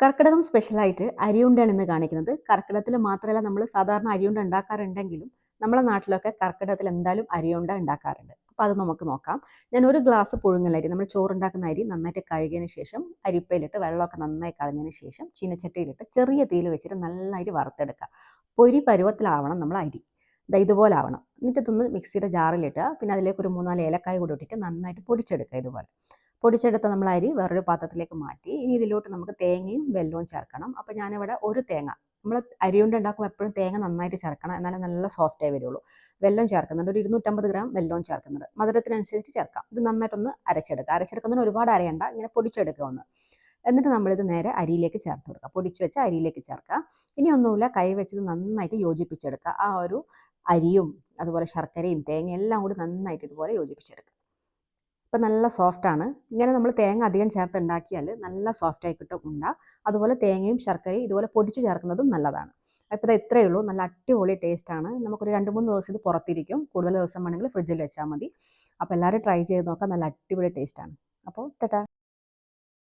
കർക്കിടകം സ്പെഷ്യലായിട്ട് അരിയുണ്ടയാണ് ഇന്ന് കാണിക്കുന്നത്. കർക്കിടത്തിൽ മാത്രമല്ല നമ്മൾ സാധാരണ അരിയുണ്ട ഉണ്ടാക്കാറുണ്ടെങ്കിലും നമ്മളെ നാട്ടിലൊക്കെ കർക്കിടത്തിൽ എന്തായാലും അരിയുണ്ട ഉണ്ടാക്കാറുണ്ട്. അപ്പോൾ അത് നമുക്ക് നോക്കാം. ഞാൻ ഒരു ഗ്ലാസ് പുഴുങ്ങലരി നമ്മൾ ചോറുണ്ടാക്കുന്ന അരി നന്നായിട്ട് കഴുകിയതിന് ശേഷം അരിപ്പയിലിട്ട് വെള്ളമൊക്കെ നന്നായി കളഞ്ഞതിന് ശേഷം ചീനച്ചട്ടിയിലിട്ട് ചെറിയ തീയിൽ വെച്ചിട്ട് നന്നായിട്ട് വറുത്തെടുക്കുക പൊരി പരുവത്തിലാവണം നമ്മൾ അരി. ഇതാ ഇതുപോലെ ആവണം. എന്നിട്ട് ഇതൊന്ന് മിക്സിയുടെ ജാറിലിട്ടുക പിന്നെ അതിലേക്ക് ഒരു മൂന്നാൽ ഏലക്കായ കൂടി ഇട്ടിട്ട് നന്നായിട്ട് പൊടിച്ചെടുക്കുക ഇതുപോലെ. പൊടിച്ചെടുത്ത നമ്മൾ അരി വേറൊരു പാത്രത്തിലേക്ക് മാറ്റി. ഇനി ഇതിലോട്ട് നമുക്ക് തേങ്ങയും വെല്ലവും ചേർക്കണം. അപ്പോൾ ഞാനിവിടെ ഒരു തേങ്ങ നമ്മൾ അരി കൊണ്ട് ഉണ്ടാക്കുമ്പോൾ എപ്പോഴും തേങ്ങ നന്നായിട്ട് ചേർക്കണം എന്നാലേ നല്ല സോഫ്റ്റ് ആയി വരുള്ളൂ. വെല്ലം ചേർക്കുന്നുണ്ട്. ഒരു ഇരുന്നൂറ്റമ്പത് ഗ്രാം വെല്ലവും ചേർക്കുന്നുണ്ട്. മധുരത്തിനനുസരിച്ച് ചേർക്കാം. ഇത് നന്നായിട്ടൊന്ന് അരച്ചെടുക്കുക. അരച്ചെടുക്കുന്നതിന് ഒരുപാട് അരയണ്ട. ഇങ്ങനെ പൊടിച്ചെടുക്കുക ഒന്ന്. എന്നിട്ട് നമ്മളിത് നേരെ അരിയിലേക്ക് ചേർത്ത് കൊടുക്കുക. പൊടിച്ചു വെച്ച അരിയിലേക്ക് ചേർക്കുക. ഇനി ഒന്നുമില്ല. കൈ വെച്ചത് നന്നായിട്ട് യോജിപ്പിച്ചെടുക്കുക. ആ ഒരു അരിയും അതുപോലെ ശർക്കരയും തേങ്ങയും എല്ലാം കൂടി നന്നായിട്ട് ഇതുപോലെ യോജിപ്പിച്ചെടുക്കുക. ഇപ്പം നല്ല സോഫ്റ്റാണ്. ഇങ്ങനെ നമ്മൾ തേങ്ങ അധികം ചേർത്ത് ഉണ്ടാക്കിയാൽ നല്ല സോഫ്റ്റ് ആയി കിട്ടും ഉണ്ട. അതുപോലെ തേങ്ങയും ശർക്കരയും ഇതുപോലെ പൊടിച്ച് ചേർക്കുന്നതും നല്ലതാണ്. അപ്പോൾ ഇത് ഇത്രയേ ഉള്ളൂ. നല്ല അടിപൊളി ടേസ്റ്റാണ് നമുക്കൊരു രണ്ട് മൂന്ന് ദിവസം ഇത് പുറത്തിരിക്കും. കൂടുതൽ ദിവസം വേണമെങ്കിൽ ഫ്രിഡ്ജിൽ വെച്ചാൽ മതി. അപ്പോൾ എല്ലാവരും ട്രൈ ചെയ്ത് നോക്കാം നല്ല അടിപൊളി ടേസ്റ്റാണ് അപ്പോൾ ടാറ്റാ.